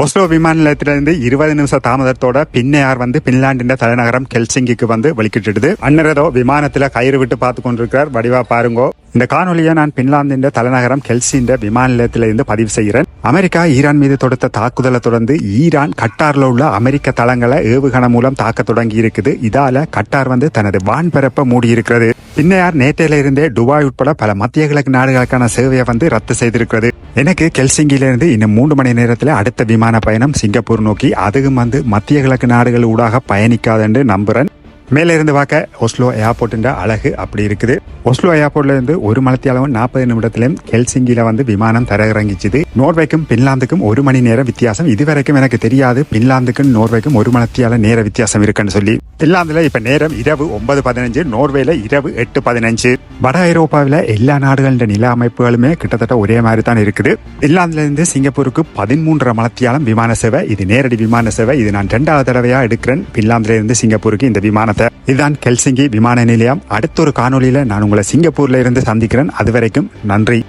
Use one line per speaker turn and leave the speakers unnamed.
Oslo விமான நிலையத்திலிருந்து இருபது நிமிஷம் தாமதத்தோட பின்னையார் வந்து பின்லாண்டின் தலைநகரம் கெல்சிங்கிக்கு வந்து வலிக்கிட்டுடுது அன்னரதோ விமானத்துல கயிறு விட்டு பார்த்து கொண்டிருக்கிறார். வடிவா பாருங்கோ. இந்த காணொலியை நான் பின்லாந்தின் தலைநகரம் கெல்சின்ற விமான நிலையத்திலிருந்து பதிவு செய்கிறேன். அமெரிக்கா ஈரான் மீது தொடுத்த தாக்குதலை தொடர்ந்து ஈரான் கட்டாரில் உள்ள அமெரிக்க தளங்களை ஏவுகணை மூலம் தாக்க தொடங்கி இருக்குது இதால கட்டார் வந்து தனது வான்பரப்பை மூடி இருக்கிறது நேற்றையில இருந்தே துபாய் உட்பட பல மத்திய கிழக்கு நாடுகளுக்கான சேவையை வந்து ரத்து செய்திருக்கிறது. எனக்கு கெல்சிங்கிலிருந்து இன்னும் மூன்று மணி நேரத்தில் அடுத்த விமான பயணம் சிங்கப்பூர் நோக்கி அதுவும் வந்து மத்திய கிழக்கு நாடுகள் ஊடாக பயணிக்காதென்று நம்புறேன். மேலே இருந்து பார்க்க ஒஸ்லோ ஏர்போர்ட்டுன்ற அழகு அப்படி இருக்குது. ஒஸ்லோ ஏர்போர்ட்ல இருந்து ஒரு மலத்தியாலும் நாற்பது நிமிடத்திலும் ஹெல்சிங்கில வந்து விமானம் தரையிறங்கிச்சுது. நோர்வேக்கும் பின்லாந்துக்கும் ஒரு மணி நேரம் வித்தியாசம் இதுவரைக்கும் எனக்கு தெரியாது. பின்லாந்துக்கும் நோர்வேக்கும் ஒரு மலத்தியால நேர வித்தியாசம் இருக்குன்னு சொல்லி. பின்லாந்துல இப்ப நேரம் இரவு ஒன்பது பதினஞ்சு நோர்வேல இரவு எட்டு பதினஞ்சு. வட ஐரோப்பாவில் எல்லா நாடுகளின் நில அமைப்புகளுமே கிட்டத்தட்ட ஒரே மாதிரி தான் இருக்குது. பின்லாந்துல சிங்கப்பூருக்கு பதிமூன்றரை மலத்தியாலம் விமான சேவை. இது நேரடி விமான சேவை. இது நான் ரெண்டாவது தடவையா எடுக்கிறேன். பின்லாந்திலிருந்து சிங்கப்பூருக்கு இந்த விமானத்தை. இதுதான் கெல்சிங்கி விமான நிலையம். அடுத்த ஒரு காணொலியில நான் உங்களை சிங்கப்பூர்ல இருந்து சந்திக்கிறேன். அது வரைக்கும் நன்றி.